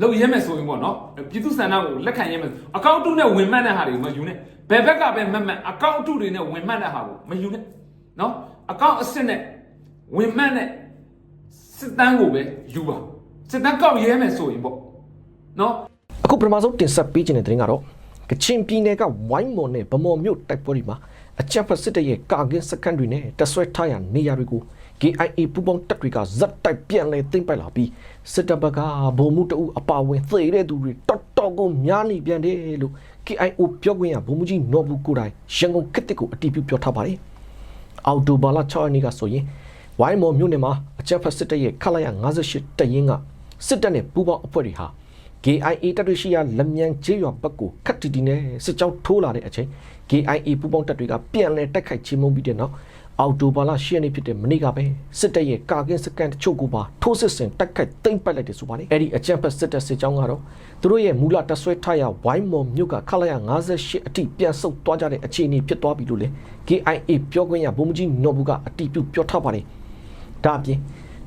လုံရဲမယ်ဆိုရင်ပေါ့နော်ပြည်သူစံနာကိုလက်ခံရဲမယ်အကောင့်တုနဲ့ဝင်မှတ်တဲ့ဟာတွေကိုမယူနဲ့ဘယ်ဘက်ကပဲမှတ်မှတ်အကောင့်တုတွေနဲ့ဝင်မှတ်တဲ့ဟာကိုမယူနဲ့ နော်အကောင့်အစစ်နဲ့ဝင်မှတ်တဲ့စစ်တမ်းကိုပဲယူပါစစ်တမ်းကောက်ရဲမယ်ဆိုရင်ပေါ့နော်အခုပထမဆုံးတင်ဆက်ပေးခြင်းတဲ့တင်ကတော့ကချင်ပြည်နယ်ကဝိုင်းမော်နဲ့ဗမော်မြို့တိုက်ပွဲတွေမှာအကြမ်းဖက်စစ်တပ်ရဲ့ကာကင်းစကန်တွေနဲ့တဆွဲထားရနေရာတွေကို KIA ပူပေါင်းတပ်တွေကဇက်တိုက်ပြန်လဲသိမ့်ပိုက်လာပြီးစစ်တပ်ဘက်ကဗိုလ်မှူးတအုပ်အပါအဝင်သေတဲ့သူတွေတော်တော်ကိုများနေပြန်တယ်လို့ KIO ပြောခွင့်ရဗိုလ်မှူးကြီးနော်ဘူးကိုတိုင်ရန်ကုန်ကစ်တစ်ကိုအတီးပြုပြောထားပါတယ် အော်တိုဘာလ6ရက်နေ့ကဆိုရင်ဝိုင်းမော်မြို့နယ်မှာအကြမ်းဖက်စစ်တပ်ရဲ့ခလာရ58တပ်ရင်းကစစ်တပ်နဲ့ပူးပေါင်းအဖွဲ့တွေဟာ KIA တပ်တွေရှိရာလက်မြန်ကျေးရွာဘက်ကိုခတ်တီတီနဲ့စစ်ကြောင်းထိုးလာတဲ့အချိန် KIA ပူးပေါင်းတပ်တွေကပြန်လည်တိုက်ခိုက်ချေမှုန်းပြီးတဲ့နောက် အော်တိုဘာလ10ရက်နေ့ဖြစ်တဲ့မနေ့ကပဲစစ်တပ်ရဲ့ကာကင်းစကန်တချို့ကိုပါထိုးစစ်ဆင်တိုက်ခိုက်သိမ်းပိုက်လိုက်တယ်ဆိုပါတယ်အဲ့ဒီအကြမ်းဖက်စစ်တပ်စစ်ကြောင်းကတော့သူတို့ရဲ့မူလတပ်ဆွဲထားရဝိုင်းမော်မြို့ကခလာရ58အထိပြန်ဆုတ်သွားကြတဲ့အခြေအနေဖြစ်သွားပြီလို့လေ KIA ပြောခွင့်ရဗိုလ်မှူးကြီးနော်ဘူးကအတီးပြုပြောထားပါတယ်ဒါအပြင်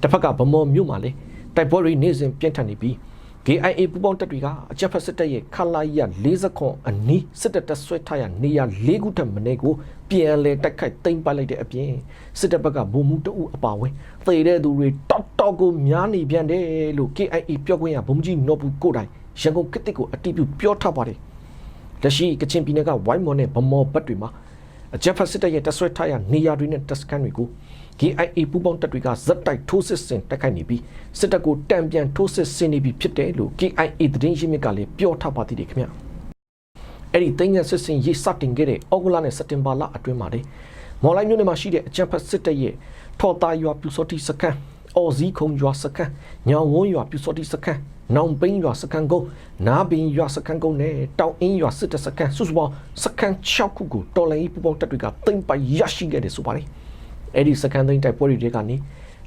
တစ်ဖက်ကဗမော်မြို့မှာလေတိုက်ပွဲတွေနေ့စဉ်ပြင်းထန်နေပြီး KIA ပူပေါင်းတပ်တွေကအကြမ်းဖက်စစ်တပ်ရဲ့ခလာရ40ခွန်အနီးစစ်တပ်တပ်ဆွဲထားရနေရ၄ခုထက်မနည်းကိုပြန်လဲတိုက်ခိုက်သိမ်းပိုက်လိုက်တဲ့အပြင်စစ်တပ်ဘက်ကဗိုလ်မှူးတအုပ်အပါဝင်သေတဲ့သူတွေတောက်တောက်ကိုများနေပြန်တယ်လို့ KIA ပြောခွင့်ရဗိုလ်မှူးကြီးနော်ဘူးကိုတိုင်ရန်ကုန်ကစ်တစ်ကိုအတိပြုပြောထားပါတယ်လက်ရှိကချင်ပြည်နယ်ကဝိုင်းမော်နဲ့ဗမော်ဘက်တွေမှာအကြမ်းဖက်စစ်တပ်ရဲ့တပ်ဆွဲထားရနေရာတွေနဲ့တပ်စခန်းတွေကို KIA ပူးပေါင်းတပ်တွေကဇက်တိုက်ထိုးစစ်ဆင်တိုက်ခိုက်နေပြီးစစ်တပ်ကိုတံပြန်ထိုးစစ်ဆင်နေပြီဖြစ်တယ်လို့ KIA သတင်းရင်းမြစ်ကလည်းပြောထားပါသေးတယ်ခင်ဗျအဲ့ဒီတင်းရစစ်စင်ရေးစတင်ခဲ့တဲ့ဩဂုတ်လနဲ့စက်တင်ဘာလအတွင်းမှာလေမော်လိုက်မြို့နယ်မှာရှိတဲ့အကြံဖက်စစ်တပ်ရဲ့ထော်တာရွာပြူစောတိစခန်းအော်ဇီခုံရွာစခန်းညောင်ဝန်းရွာပြူစောတိစခန်းနောင်ပိန်းရွာစခန်းကုန်းနားပင်ရွာစခန်းကုန်းနဲ့တောင်အင်းရွာစစ်တပ်စခန်းစုစုပေါင်းစခန်း6ခုကိုတော်လိုင်းပူပေါင်းတပ်တွေကသိမ်းပိုက်ရရှိခဲ့တယ်ဆိုပါတယ် အဲ့ဒီစကန်သိန်းတိုက်ပွဲတွေကနေ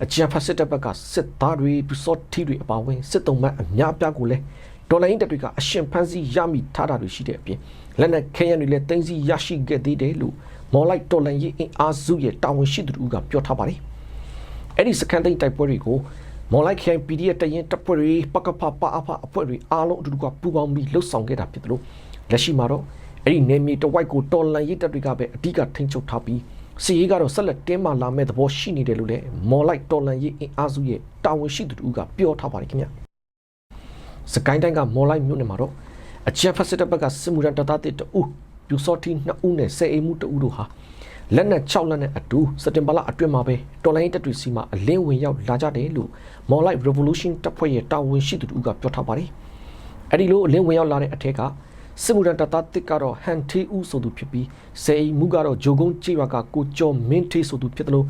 အကြံဖတ်စစ်တပ်ဘက်ကစစ်သားတွေပူစောထီတွေအပါအဝင်စစ်တုံးမတ်အများပြားကိုလည်းဒေါ်လာရင်းတပ်တွေကအရှင်ဖန်စီရမိထားတာတွေရှိတဲ့အပြင်လက်နက်ခဲယမ်းတွေလည်းတင်းစီရရှိခဲ့သေးတယ်လို့မော်လိုက်တော်လန်ရေးအင်အားစုရဲ့တာဝန်ရှိသူတို့ကပြောထားပါတယ်အဲ့ဒီစကန်သိန်းတိုက်ပွဲတွေကိုမော်လိုက်ခိုင် PDF တရင်တပ်ဖွဲ့တွေပကဖပအဖအဖွဲ့တွေအားလုံးအတူတူကပူးပေါင်းပြီးလှုပ်ဆောင်ခဲ့တာဖြစ်တယ်လို့လက်ရှိမှာတော့အဲ့ဒီနေမြေတဝိုက်ကိုတော်လန်ရေးတပ်တွေကပဲအဓိကထိန်းချုပ်ထားပြီး စီရေးကတော့ဆက်လက်တင်းမာလာမဲ့သဘောရှိနေတယ်လို့လည်းမော်လိုက်တော်လန်ရေးအင်အားစုရဲ့တာဝန်ရှိသူတို့ကပြောထားပါတယ်ခင်ဗျစကိုင်းတိုင်းကမော်လိုက်မြို့နယ်မှာတော့အချက်ဖက်စစ်တပ်ဘက်ကစစ်မှုထမ်းတပ်သားတစ်အုပ်ပြူစောတိ2ဦးနဲ့စေအိမ်မှု2ဦးတို့ဟာလက်နက်6လက်နဲ့အတူစက်တင်ဘာလအတွင်းမှာပဲတော်လိုင်းတပ်တွေစီမှာအလင်းဝင်ရောက်လာကြတယ်လို့ More Light Revolution တပ်ဖွဲ့ရဲ့တာဝန်ရှိသူတို့ကပြောထားပါတယ်။အဲ့ဒီလိုအလင်းဝင်ရောက်လာတဲ့အထက်က စစ်မှုထမ်းတပ်သားတစ်ကတော့ဟန်ထေးဦးဆိုသူဖြစ်ပြီးစေအိမ်မူကတော့ဂျိုကုန်းကြေးရွာကကိုကျော်မင်းထေးဆိုသူဖြစ်တယ်လို့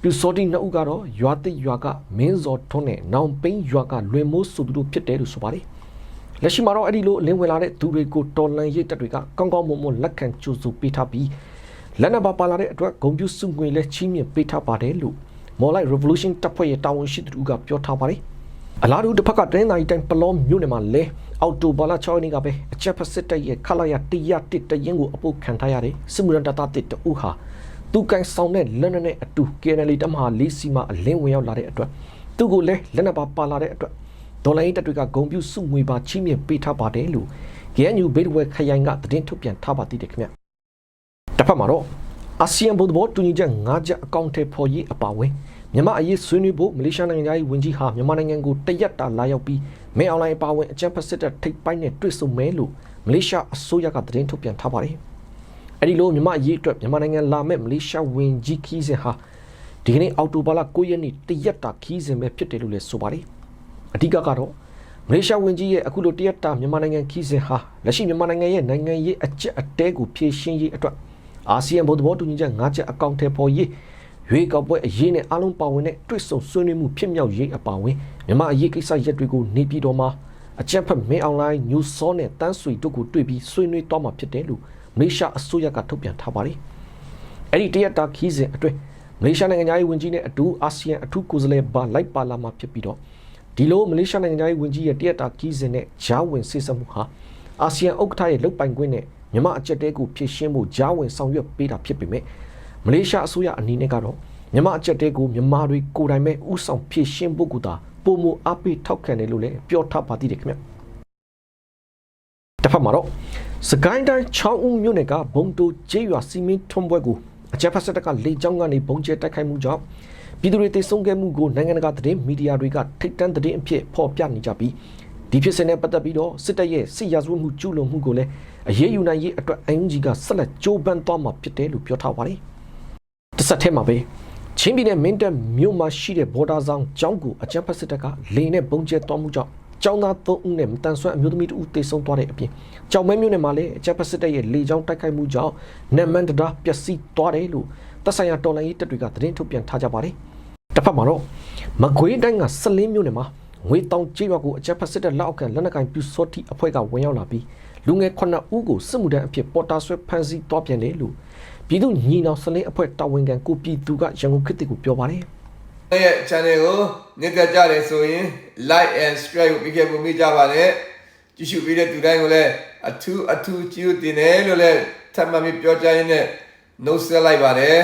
ပြူစောတိနှစ်ဦးကတော့ရွာတိရွာကမင်းစောထွန်းနဲ့နောင်ပိန်းရွာကလွင်မိုးဆိုသူတို့ဖြစ်တယ်လို့ဆိုပါတယ်။လက်ရှိမှာတော့အဲ့ဒီလိုအလင်းဝင်လာတဲ့သူတွေကိုတော်လန်ရိတ်တပ်တွေကကောင်းကောင်းမွန်မွန်လက်ခံကြိုးစုပေးထားပြီးလက်နက်ပါပါလာတဲ့အတွက်ဂုံပြူစုငွေလဲချီးမြှင့်ပေးထားပါတယ်လို့ More Light Revolution တပ်ဖွဲ့ရဲ့တာဝန်ရှိသူကပြောထားပါတယ်။ အလားတူတစ်ဖက်ကတင်းတိုင်းတိုင်းပလောမြို့နယ်မှာလဲအော်တိုဘာလာ6ရက်နေ့ကပဲအချက်ဖက်စစ်တပ်ရဲ့ခလာရ101တရင်ကိုအပုတ်ခံထားရတဲ့စစ်မှုရန်တပ်သားတစ်တူဟာသူကန်ဆောင်တဲ့လက်နက်နဲ့အတူ KNL တမဟာလေးစီမှာအလင်းဝင်ရောက်လာတဲ့အတွက်သူ့ကိုလည်းလက်နက်ပါပါလာတဲ့အတွက်ဒေါ်လာရေးတပ်တွေကဂုံပြူစုငွေပါချီးမြှင့်ပေးထားပါတယ်လို့ GNU ဘေးဝဲခရိုင်ကသတင်းထုတ်ပြန်ထားပါသေးတယ်ခင်ဗျ။တစ်ဖက်မှာတော့အာဆီယံဘုံသဘောတူညီချက်၅ချက်အကောင့်ထဲပေါ်ရေးအပါအဝင် မြန်မာအရေးဆွေးနွေးဖို့မလေးရှားနိုင်ငံသားဝန်ကြီးဟာမြန်မာနိုင်ငံကိုတရက်တာလာရောက်ပြီးမဲအွန်လိုင်းအပါအဝင်အကြံဖက်စစ်တပ်ထိပ်ပိုင်းနဲ့တွေ့ဆုံမဲလို့မလေးရှားအစိုးရကသတင်းထုတ်ပြန်ထားပါတယ်။အဲဒီလိုမြန်မာအရေးအတွက်မြန်မာနိုင်ငံလာမဲ့မလေးရှားဝန်ကြီးခီးစင်ဟာဒီကနေ့အောက်တိုဘာလ9ရက်နေ့တရက်တာခီးစင်ပဲဖြစ်တယ်လို့လည်းဆိုပါတယ်။အဓိကကတော့မလေးရှားဝန်ကြီးရဲ့အခုလိုတရက်တာမြန်မာနိုင်ငံခီးစင်ဟာလက်ရှိမြန်မာနိုင်ငံရဲ့နိုင်ငံရေးအကျက်အတဲကိုဖြည့်ရှင်းရေးအတွက်အာဆီယံဘုံသဘောတူညီချက်၅ချက်အကောင့်ထဲပေါ်ရေး ရွေးကောက်ပွဲအရေးနဲ့အားလုံးပါဝင်တဲ့တွစ်ဆုံဆွေးနွေးမှုဖြစ်မြောက်ရေးအပါအဝင်မြန်မာအရေးကိစ္စရက်တွေကိုနေပြည်တော်မှာအကြံဖက်မင်းအွန်လိုင်းညူစောနဲ့တန်းဆွေတို့ကိုတွေ့ပြီးဆွေးနွေးသွားမှာဖြစ်တယ်လို့မလေးရှားအစိုးရကထုတ်ပြန်ထားပါတယ်။အဲ့ဒီတရက်တာခီးစဉ်အတွင်းမလေးရှားနိုင်ငံသားရေးဝန်ကြီးနဲ့အတူအာဆီယံအထူးကိုယ်စားလှယ်ဘာလိုက်ပါလာမှာဖြစ်ပြီးတော့ဒီလိုမလေးရှားနိုင်ငံသားရေးဝန်ကြီးရဲ့တရက်တာခီးစဉ်နဲ့ဂျားဝင်စစ်ဆက်မှုဟာအာဆီယံဥက္ကဋ္ဌရဲ့လုတ်ပိုင်ခွင့်နဲ့မြန်မာအကြက်တဲကိုဖြည့်ရှင်းဖို့ဂျားဝင်ဆောင်ရွက်ပေးတာဖြစ်ပေမဲ့ မလေးရှားအစိုးရအနေနဲ့ကတော့မြန်မာအကြက်တဲကိုမြန်မာတွေကိုယ်တိုင်ပဲဥဆောင်ဖြည့်ရှင်းဖို့ကသာပုံမအပိထောက်ခံတယ်လို့လည်းပြောထားပါသေးတယ်ခင်ဗျတစ်ဖက်မှာတော့စကိုင်းတိုင်း6ဦးမြို့နယ်ကဘုံတိုကျေးရွာစီမင်းထွန်းပွဲကိုအကြက်ဖက်စက်ကလေကြောင်းကနေဘုံကျဲတိုက်ခိုက်မှုကြောင့်ပြည်သူတွေတေဆုံးခဲ့မှုကိုနိုင်ငံတကာသတင်းမီဒီယာတွေကထိတ်တန့်သတင်းအဖြစ်ဖော်ပြနေကြပြီးဒီဖြစ်စဉ်နဲ့ပတ်သက်ပြီးတော့စစ်တပ်ရဲ့စစ်ရာဇဝတ်မှုကျူးလွန်မှုကိုလည်းအရေးယူနိုင်ရေးအတွက်အန်ယူဂျီကဆက်လက်ကြိုးပမ်းသွားမှာဖြစ်တယ်လို့ပြောထားပါတယ်။ တစ်ဆက်တည်းမှာပဲချင်းပြည်နယ်မင်းတပ်မြို့မှာရှိတဲ့ဘော်ဒါဆောင်ကျောင်းကိုအကြမ်းဖက်စစ်တပ်ကလေနဲ့ပုံကျဲသွားမှုကြောင့်ကျောင်းသား3ဦးနဲ့မတန်ဆွမ်းအမျိုးသမီး2ဦးတေဆုံးသွားတဲ့အပြင်ကြောင်မဲမြို့နယ်မှာလည်းအကြမ်းဖက်စစ်တပ်ရဲ့လေကြောင်းတိုက်ခိုက်မှုကြောင့်နက်မန်တဒါပျက်စီးသွားတယ်လို့တပ်ဆိုင်ရာတော်လှန်ရေးတပ်တွေကသတင်းထုတ်ပြန်ထားကြပါတယ်။တစ်ဖက်မှာတော့မကွေးတိုင်းကစလင်းမြို့နယ်မှာငွေတောင်ကျေးရွာကိုအကြမ်းဖက်စစ်တပ်လက်အောက်ခံလက်နက်ကင်ပြူစောတိအဖွဲ့ကဝင်ရောက်လာပြီးလူငယ်9ဦးကိုစစ်မှုထမ်းအဖြစ်ပေါ်တာဆွဲဖမ်းဆီးသွားပြန်တယ်လို့ ပြည်သူညီနောင်စလင်းအဖွဲ့တာဝန်ခံကိုပြည်သူကရန်ကုန်ခေတ်ကိုပြောပါတယ်ရဲ့ channel ကိုနှစ်သက်ကြတယ်ဆိုရင် like and subscribe ကိုပြီးခဲ့ပုံမိကြပါနဲ့ကြည့်ရှုပြီးတဲ့သူတိုင်းကိုလည်းအထူးအထူးကြည့်ဦးတင်တယ်လို့လည်းထပ်မံပြီးပြောကြားရင်းနဲ့နှုတ်ဆက်လိုက်ပါတယ်